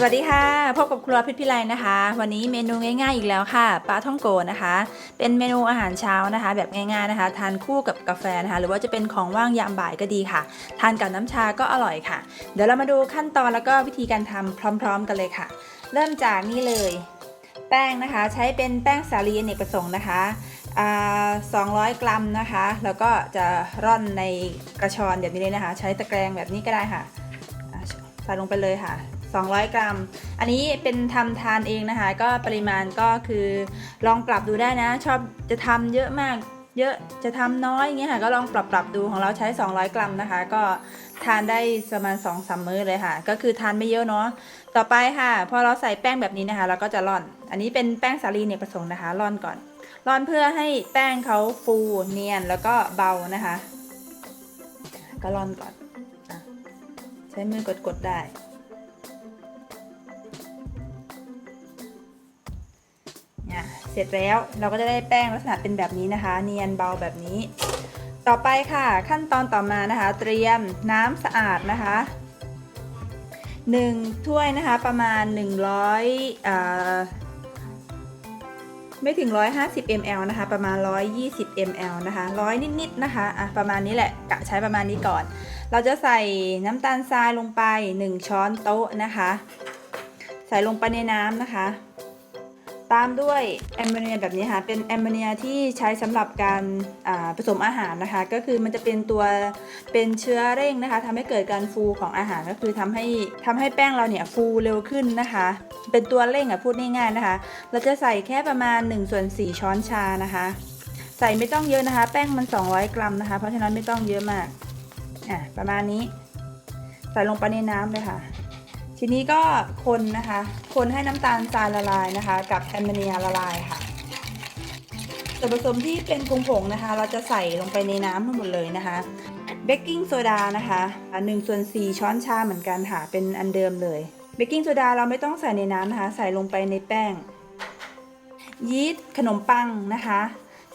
สวัสดีค่ะพบกับครัวพิษพิไลนะคะ วันนี้เมนูง่ายๆอีกแล้วค่ะปลาท่องโกนะคะ เป็นเมนูอาหารเช้านะคะ แบบง่ายๆนะคะ ทานคู่กับกาแฟนะคะ หรือว่าจะเป็นของว่างยามบ่ายก็ดีค่ะ ทานกับน้ำชาก็อร่อยค่ะ เดี๋ยวเรามาดูขั้นตอนแล้วก็วิธีการทำพร้อม ๆ กันเลยค่ะ เริ่มจากนี่เลย แป้งนะคะใช้เป็นแป้งสาลีอเนกประสงค์นะคะอ่า200 กรัมนะคะ แล้วก็จะร่อนในกระชอนแบบนี้เลยนะคะ ใช้ตะแกรงแบบนี้ก็ได้ค่ะใส่ลงไปเลยค่ะ 200 กรัม อันนี้เป็นทำทานเองนะคะ ก็ปริมาณก็คือลองปรับดูได้นะ ชอบจะทำเยอะมาก เยอะจะทำน้อยอย่างเงี้ยค่ะก็ลองปรับปรับดูของเราใช้ 200 กรัมนะคะ ก็ทานได้ประมาณ2อสมื้อเลยค่ะ ก็คือทานไม่เยอะเนาะต่อไปค่ะ พอเราใส่แป้งแบบนี้นะคะ เราก็จะร่อน อันนี้เป็นแป้งสาลีเนี่ยผสมนะคะร่อนก่อนร่อนเพื่อให้แป้งเขาฟูเนียนแล้วก็เบานะคะ ก็ร่อนก่อนอใช้มือกดๆได้ ร็จแล้ว เราก็จะได้แป้งลักษณะเป็นแบบนี้นะคะ เนียนเบาแบบนี้ ต่อไปค่ะ ขั้นตอนต่อมานะคะ เตรียมน้ำสะอาดนะคะ1ถ้วยนะคะประมาณ 100อ่าไม่ถึง 150 ml นะคะ ประมาณ 120 ml นะคะร้อยนิดๆนะคะอะประมาณนี้แหละกะใช้ประมาณนี้ก่อน เราจะใส่น้ำตาลทรายลงไป 1 ช้อนโต๊ะนะคะ ใส่ลงไปในน้ำนะคะ ตามด้วยแอมโมเนียแบบนี้ค่ะเป็นแอมโมเนียที่ใช้สำหรับการผสมอาหารนะคะ ก็คือมันจะเป็นตัวเป็นเชื้อเร่งนะคะทำให้เกิดการฟูของอาหารก็คือทำให้ทำให้แป้งเราเนี่ยฟูเร็วขึ้นนะคะ เป็นตัวเร่งอะพูดง่ายๆนะคะ เราจะใส่แค่ประมาณ1ส่วน4ช้อนชานะคะ ใส่ไม่ต้องเยอะนะคะ แป้งมัน 200 กรัมนะคะ เพราะฉะนั้นไม่ต้องเยอะมากอะประมาณนี้ ใส่ลงไปในน้ำเลยค่ะ ทีนี้ก็คนนะคะ คนให้น้ำตาลทรายละลายนะคะ กับแอมโมเนียละลายค่ะส่วนผสมที่เป็นผงผงนะคะ เราจะใส่ลงไปในน้ำทั้งหมดเลยนะคะเบกกิ้งโซดานะคะ1ส่วน4ช้อนชาเหมือนกันค่ะเป็นอันเดิมเลยเบกกิ้งโซดาเราไม่ต้องใส่ในน้ำนะคะ ใส่ลงไปในแป้ง ยีสต์ขนมปังนะคะ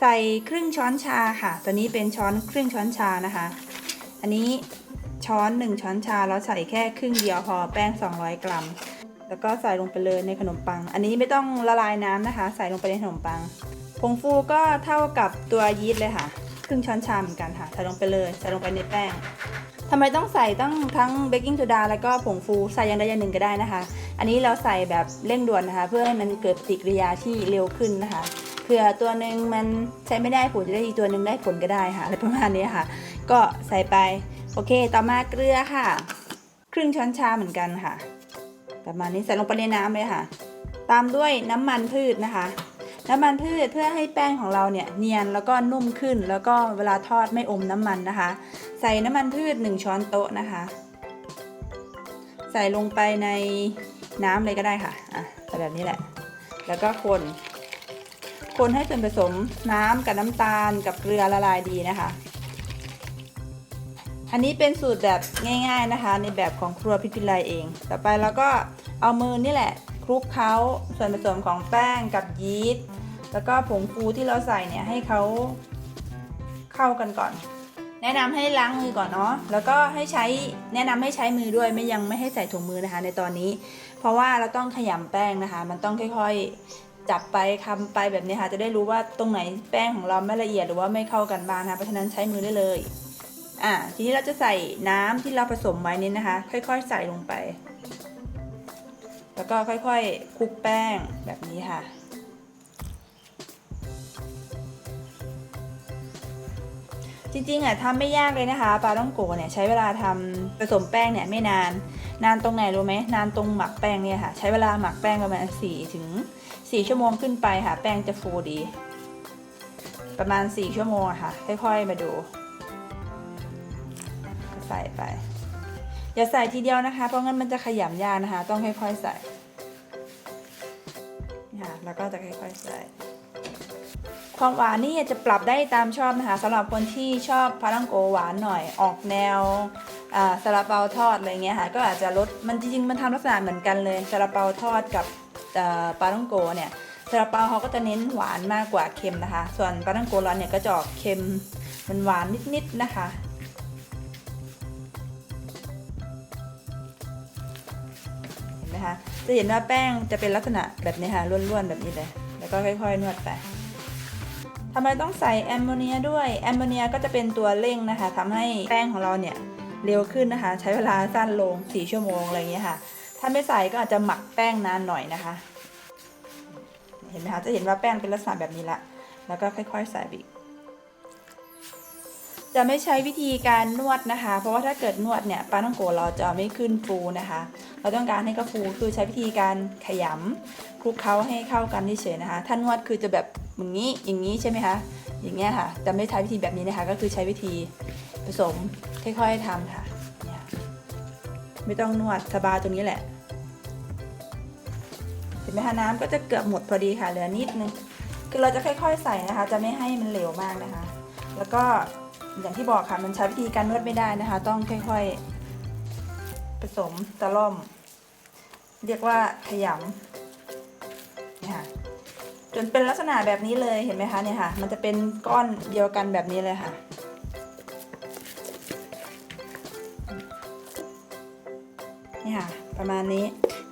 ใส่ครึ่งช้อนชาค่ะ ตัวนี้เป็นช้อนครึ่งช้อนชานะคะ อันนี้ ช้อน 1 ช้อนชาแล้วใส่แค่ครึ่งเดียวพอแป้ง 200 กรัม แล้วก็ใส่ลงไปเลยในขนมปัง อันนี้ไม่ต้องละลายน้ำนะคะ ใส่ลงไปในขนมปังผงฟูก็เท่ากับตัวยีสต์เลยค่ะ ครึ่งช้อนชาเหมือนกันค่ะ ใส่ลงไปเลย ใส่ลงไปในแป้งทำไมต้องใส่ต้องทั้งเบกกิ้งโซดาแล้วก็ผงฟูใส่อย่างใดอย่างหนึ่งก็ได้นะคะ อันนี้เราใส่แบบเร่งด่วนนะคะ เพื่อให้มันเกิดปฏิกิริยาที่เร็วขึ้นนะคะเผื่อตัวหนึ่งมันใช้ไม่ได้ผลจะได้อีกตัวหนึ่งได้ผลก็ได้ค่ะอะไรประมาณนี้ค่ะ ก็ใส่ไป โอเค ต่อมาเกลือค่ะ ครึ่งช้อนชาเหมือนกันค่ะ ประมาณนี้ใส่ลงไปในน้ำเลยค่ะ ตามด้วยน้ำมันพืชนะคะ น้ำมันพืชเพื่อให้แป้งของเราเนี่ยเนียนแล้วก็นุ่มขึ้น แล้วก็เวลาทอดไม่อมน้ำมันนะคะ ใส่น้ำมันพืช 1 ช้อนโต๊ะนะคะ ใส่ลงไปในน้ำเลยก็ได้ค่ะอะแบบนี้แหละ แล้วก็คนคนให้ส่วนผสมน้ำกับน้ำตาลกับเกลือละลายดีนะคะ อันนี้เป็นสูตรแบบง่ายๆนะคะ ในแบบของครัวพิพิไลเอง ต่อไปเราก็เอามือนี่แหละคลุกเคล้าส่วนผสมของแป้งกับยีสต์แล้วก็ผงฟูที่เราใส่เนี่ยให้เขาเข้ากันก่อน แนะนำให้ล้างมือก่อนเนาะแล้วก็ให้ใช้แนะนำให้ใช้มือด้วยไม่ยังไม่ให้ใส่ถุงมือนะคะ ในตอนนี้ เพราะว่าเราต้องขยำแป้งนะคะ มันต้องค่อยๆจับไปคำไปแบบนี้ค่ะจะได้รู้ว่าตรงไหนแป้งของเราไม่ละเอียดหรือว่าไม่เข้ากันบ้างนะคะเพราะฉะนั้นใช้มือได้เลย อะทีนี้เราจะใส่น้ำที่เราผสมไว้นี้นะคะ ค่อยๆ ใส่ลงไป แล้วก็ค่อยๆคลุกแป้งแบบนี้ค่ะ จริงๆอะทำไม่ยากเลยนะคะปลาต้องโกเนี่ยใช้เวลาทำผสมแป้งเนี่ยไม่นาน นานตรงไหนรู้ไหมนานตรงหมักแป้งเนี่ยค่ะ ใช้เวลาหมักแป้งประมาณ4ถึง4ชั่วโมงขึ้นไปค่ะ แป้งจะฟูดี ประมาณ 4 ชั่วโมงค่ะ ค่อย ๆ มาดู ใส่ไป อย่าใส่ทีเดียวนะคะ เพราะงั้นมันจะขยำยานะคะ ต้องค่อยๆใส่นะค่ะแล้วก็จะค่อยๆใส่ความหวานนี่จะปรับได้ตามชอบนะคะสำหรับคนที่ชอบพารังโกหวานหน่อยออกแนวซาลาเปาทอดอะไรเงี้ยค่ะก็อาจจะลดมันจริงๆมันทำลักษณะเหมือนกันเลยซาลาเปาทอดกับอ่าปลาท่องโกเนี่ยซาลาเปาเขาก็จะเน้นหวานมากกว่าเค็มนะคะ ส่วนปลาท่องโกร้อนเนี่ยก็จะออกเค็มมันหวานนิดๆนะคะ นะคะ จะเห็นว่าแป้งจะเป็นลักษณะแบบนี้ค่ะร่วนๆแบบนี้เลย แล้วก็ค่อยๆนวดไปทำไมต้องใส่แอมโมเนียด้วย แอมโมเนียก็จะเป็นตัวเร่งนะคะทำให้แป้งของเราเนี่ยเร็วขึ้นนะคะ ใช้เวลาสั้นลง 4 ชั่วโมงอะไรอย่างเงี้ยค่ะ ถ้าไม่ใส่ก็อาจจะหมักแป้งนานหน่อยนะคะ เห็นไหมคะ จะเห็นว่าแป้งเป็นลักษณะแบบนี้ละ แล้วก็ค่อย ๆ ใส่อีก จะไม่ใช้วิธีการนวดนะคะ เพราะว่าถ้าเกิดนวดเนี่ยปลาท่องโกเราจะไม่ขึ้นฟูนะคะ เราต้องการให้กระฟูคือใช้วิธีการขยำคลุกเคล้าให้เข้ากันเฉยๆนะคะ ถ้านวดคือจะแบบอย่างนี้อย่างนี้ใช่ไหมคะอย่างเงี้ยค่ะจะไม่ใช้วิธีแบบนี้นะคะ ก็คือใช้วิธีผสมค่อยๆทำค่ะไม่ต้องนวดสบายตรงนี้แหละเห็นไหมคะน้ำก็จะเกือบหมดพอดีค่ะเหลือนิดนึงคือเราจะค่อย ๆ ใส่นะคะ จะไม่ให้มันเหลวมากนะคะ แล้วก็ อย่างที่บอกค่ะมันใช้วิธีการนวดไม่ได้นะคะ ต้องค่อยๆผสมตะล่อม เรียกว่าขยำเนี่ยค่ะจนเป็นลักษณะแบบนี้เลยเห็นไหมคะเนี่ยค่ะ มันจะเป็นก้อนเดียวกันแบบนี้เลยค่ะนี่ค่ะ ประมาณนี้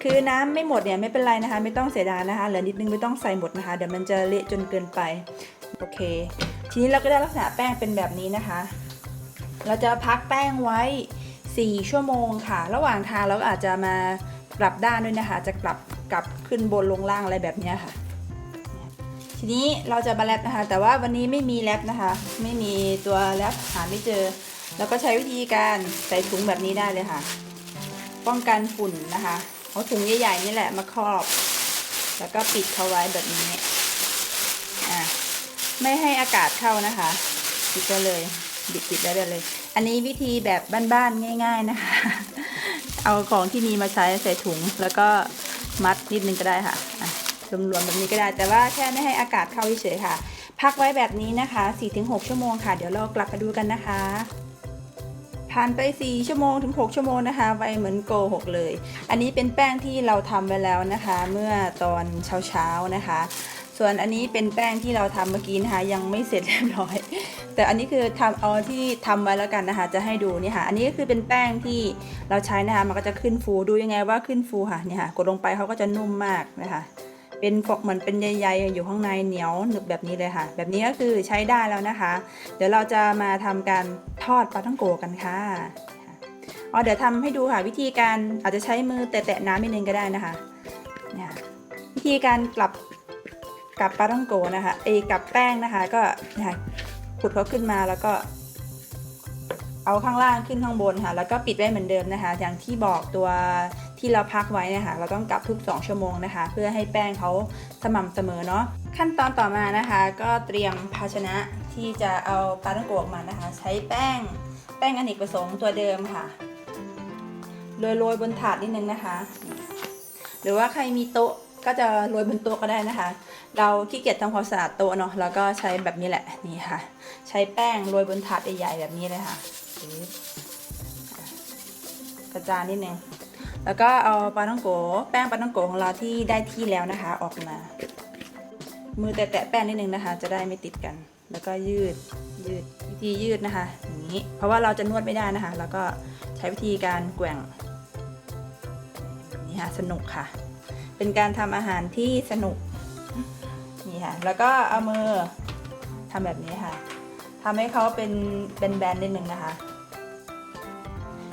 คือน้ำไม่หมดเนี่ยไม่เป็นไรนะคะ ไม่ต้องเสียดายนะคะเหลือนิดนึงไม่ต้องใส่หมดนะคะ เดี๋ยวมันจะเละจนเกินไป โอเค ทีนี้เราก็ได้ลักษณะแป้งเป็นแบบนี้นะคะ เราจะพักแป้งไว้ 4 ชั่วโมงค่ะ ระหว่างทางเราก็อาจจะมากลับด้านด้วยนะคะ จะกลับกลับขึ้นบนลงล่างอะไรแบบนี้ค่ะ ทีนี้เราจะมาแรปนะคะ แต่ว่าวันนี้ไม่มีแรปนะคะ ไม่มีตัวแรปหาไม่เจอ แล้วก็ใช้วิธีการใส่ถุงแบบนี้ได้เลยค่ะ ป้องกันฝุ่นนะคะ เอาถุงใหญ่ๆนี่แหละมาครอบ แล้วก็ปิดเขาไว้แบบนี้ ไม่ให้อากาศเข้านะคะปิดได้เลยบิดปิดได้เลย อันนี้วิธีแบบบ้านๆง่าย ๆนะคะ เอาของที่มีมาใช้ใส่ถุง แล้วก็มัดนิดนึงก็ได้ค่ะรวมๆแบบนี้ก็ได้ แต่ว่าแค่ไม่ให้อากาศเข้าเฉยๆค่ะ พักไว้แบบนี้นะคะ 4-6 ชั่วโมงค่ะ เดี๋ยวเรากลับมาดูกันนะคะ ผ่านไป 4 ชั่วโมงถึง 6 ชั่วโมงนะคะ ไวเหมือนโกหกเลย อันนี้เป็นแป้งที่เราทำไว้แล้วนะคะ เมื่อตอนเช้าๆนะคะ ส่วนอันนี้เป็นแป้งที่เราทำเมื่อกี้นะคะ ยังไม่เสร็จเรียบร้อย แต่อันนี้คือทำเอาที่ทำไว้แล้วกันนะคะ จะให้ดูนี่ค่ะ อันนี้ก็คือเป็นแป้งที่เราใช้นะคะ มันก็จะขึ้นฟูดูยังไงว่าขึ้นฟูค่ะนี่ค่ะกดลงไปเขาก็จะนุ่มมากนะคะเป็นฟอกเหมือนเป็นใยๆอยู่ข้างในเหนียวหนึบแบบนี้เลยค่ะ แบบนี้ก็คือใช้ได้แล้วนะคะ เดี๋ยวเราจะมาทำการทอดปลาท่องโกกันค่ะอ๋อเดี๋ยวทำให้ดูค่ะวิธีการอาจจะใช้มือแตะๆน้ำนิดนึงก็ได้นะคะเนี่ยวิธีการกลับ กลับปลาท่องโกนะคะเอกลับแป้งนะคะ ก็เนี่ยค่ะขุดเขาขึ้นมาแล้วก็ เอาข้างล่างขึ้นข้างบนค่ะ แล้วก็ปิดไว้เหมือนเดิมนะคะ อย่างที่บอกตัวที่เราพักไว้นะคะ เราต้องกลับทุก 2 ชั่วโมงนะคะ เพื่อให้แป้งเขาสม่ำเสมอเนาะขั้นตอนต่อมานะคะ ก็เตรียมภาชนะที่จะเอาปลาท่องโกะออกมานะคะ ใช้แป้งแป้งอเนกประสงค์ตัวเดิมค่ะโรยโรยๆบนถาดนิดนึงนะคะ หรือว่าใครมีโต๊ะ ก็จะโรยบนโต๊ะก็ได้นะคะ เราขี้เกียจทำความสะอาดโต๊ะเนาะแล้วก็ใช้แบบนี้แหละนี่ค่ะ ใช้แป้งโรยบนถาดใหญ่ๆแบบนี้เลยค่ะกระจายนิดนึงแล้วก็เอาปลาท่องโกแป้งปลาท่องโกของเราที่ได้ที่แล้วนะคะ ออกมา มือแตะๆแป้งนิดนึงนะคะ จะได้ไม่ติดกัน แล้วก็ยืดยืดวิธียืดนะคะอย่างนี้ เพราะว่าเราจะนวดไม่ได้นะคะ แล้วก็ใช้วิธีการแกว่งนี่ค่ะสนุกค่ะ เป็นการทำอาหารที่สนุกนี่ค่ะ แล้วก็เอามือทำแบบนี้ค่ะทำให้เขาเป็นเป็นแบนๆนิดนึงนะคะ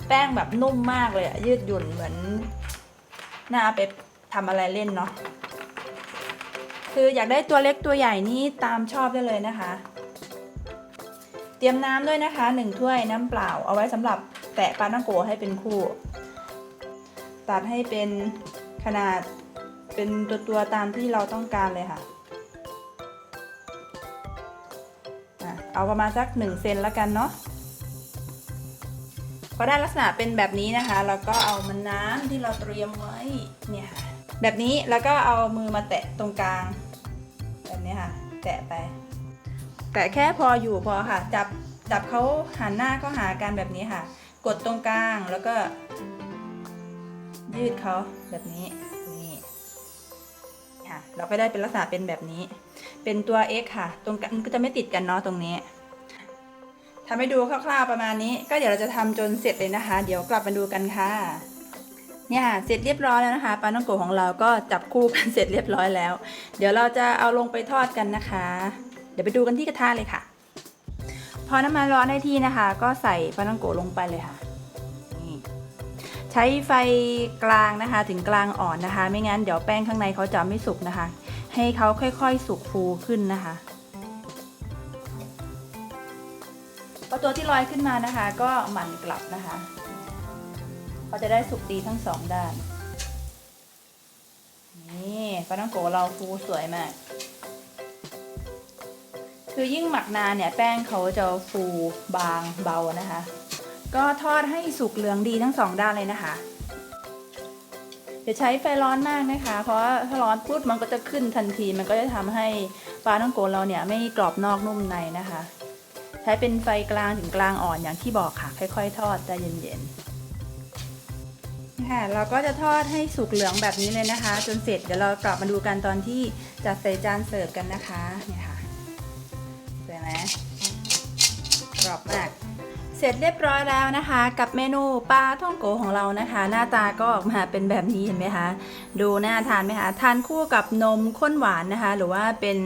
แป้งแบบนุ่มมากเลยอะยืดหยุ่นเหมือนน่าไปทำอะไรเล่นเนาะคืออยากได้ตัวเล็กตัวใหญ่นี่ตามชอบได้เลยนะคะ เตรียมน้ำด้วยนะคะหนึ่งถ้วยน้ำเปล่า เอาไว้สำหรับแตะปลาตั้งโกให้เป็นคู่ ตัดให้เป็นขนาด เป็นตัวตัวตามที่เราต้องการเลยค่ะ เอาประมาณสักหนึ่งเซนแล้วกันเนาะพอได้ลักษณะเป็นแบบนี้นะคะแล้วก็เอามันน้ำที่เราเตรียมไว้เนี่ยค่ะแบบนี้แล้วก็เอามือมาแตะตรงกลาง แบบนี้ค่ะ แตะไป แตะแค่พออยู่พอค่ะ จับจับเขาหันหน้าเขาหากันแบบนี้ค่ะ กดตรงกลางแล้วก็ ยืดเขาแบบนี้ ค่ะ เราก็ได้เป็นลักษณะเป็นแบบนี้ เป็นตัว x ค่ะ ตรงกันก็จะไม่ติดกันเนาะตรงนี้ทำให้ดูคร่าวๆประมาณนี้ ก็เดี๋ยวเราจะทำจนเสร็จเลยนะคะ เดี๋ยวกลับมาดูกันค่ะ เนี่ยค่ะเสร็จเรียบร้อยแล้วนะคะปลาท่องโกของเราก็จับคู่กันเสร็จเรียบร้อยแล้ว เดี๋ยวเราจะเอาลงไปทอดกันนะคะ เดี๋ยวไปดูกันที่กระทะเลยค่ะ พอน้ำมันร้อนได้ที่นะคะ ก็ใส่ปลาท่องโกลงไปเลยค่ะ ใช้ไฟกลางนะคะถึงกลางอ่อนนะคะ ไม่งั้นเดี๋ยวแป้งข้างในเขาจะไม่สุกนะคะ ให้เขาค่อยๆ สุกฟูขึ้นนะคะพอตัวที่ลอยขึ้นมานะคะ ก็หมั่นกลับนะคะเขาจะได้สุกดีทั้งสองด้าน นี่ปลาท่องโกเราฟูสวยมาก คือยิ่งหมักนานเนี่ยแป้งเขาจะฟูบางเบานะคะ ก็ทอดให้สุกเหลืองดีทั้งสองด้านเลยนะคะ อย่าใช้ไฟร้อนมากนะคะ เพราะถ้าร้อนปุ๊บมันก็จะขึ้นทันที มันก็จะทำให้ปลาท่องโกเราเนี่ยไม่กรอบนอกนุ่มในนะคะ ใช้เป็นไฟกลางถึงกลางอ่อนอย่างที่บอกค่ะ ค่อย ๆ ทอดใจเย็นๆค่ะเราก็จะทอดให้สุกเหลืองแบบนี้เลยนะคะ จนเสร็จเดี๋ยวเรากลับมาดูกันตอนที่จัดใส่จานเสิร์ฟกันนะคะเนี่ยค่ะสวยไหมกรอบมาก เสร็จเรียบร้อยแล้วนะคะ กับเมนูปลาท่องโกของเรานะคะ หน้าตาก็ออกมาเป็นแบบนี้เห็นไหมคะ ดูน่าทานไหมคะ ทานคู่กับนมข้นหวานนะคะ หรือว่าเป็น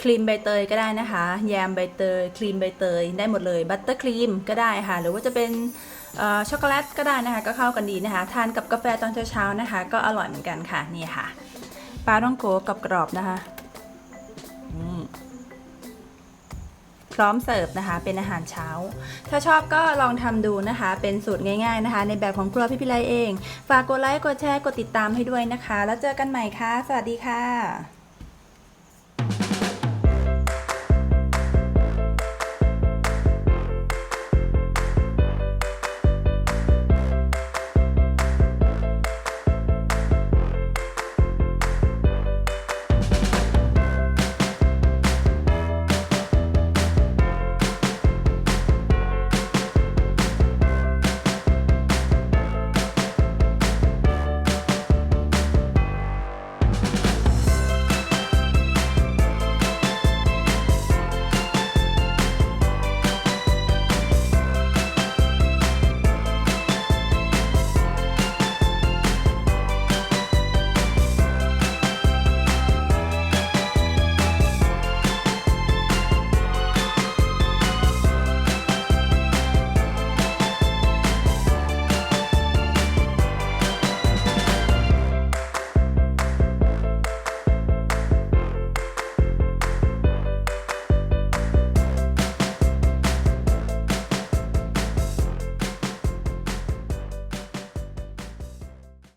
ครีมใบเตยก็ได้นะคะ แยมใบเตยครีมใบเตยได้หมดเลยบัตเตอร์ครีมก็ได้ค่ะ หรือว่าจะเป็นช็อกโกแลตก็ได้นะคะ ก็เข้ากันดีนะคะ ทานกับกาแฟตอนเช้าๆนะคะ ก็อร่อยเหมือนกันค่ะนี่ค่ะปลาท่องโกกับกรอบๆนะคะนี่ พร้อมเสิร์ฟนะคะ เป็นอาหารเช้า ถ้าชอบก็ลองทำดูนะคะ เป็นสูตรง่าย ๆนะคะ ในแบบของครัวพี่พิไลเอง ฝากกดไลค์กดแชร์กดติดตามให้ด้วยนะคะ แล้วเจอกันใหม่ค่ะ สวัสดีค่ะ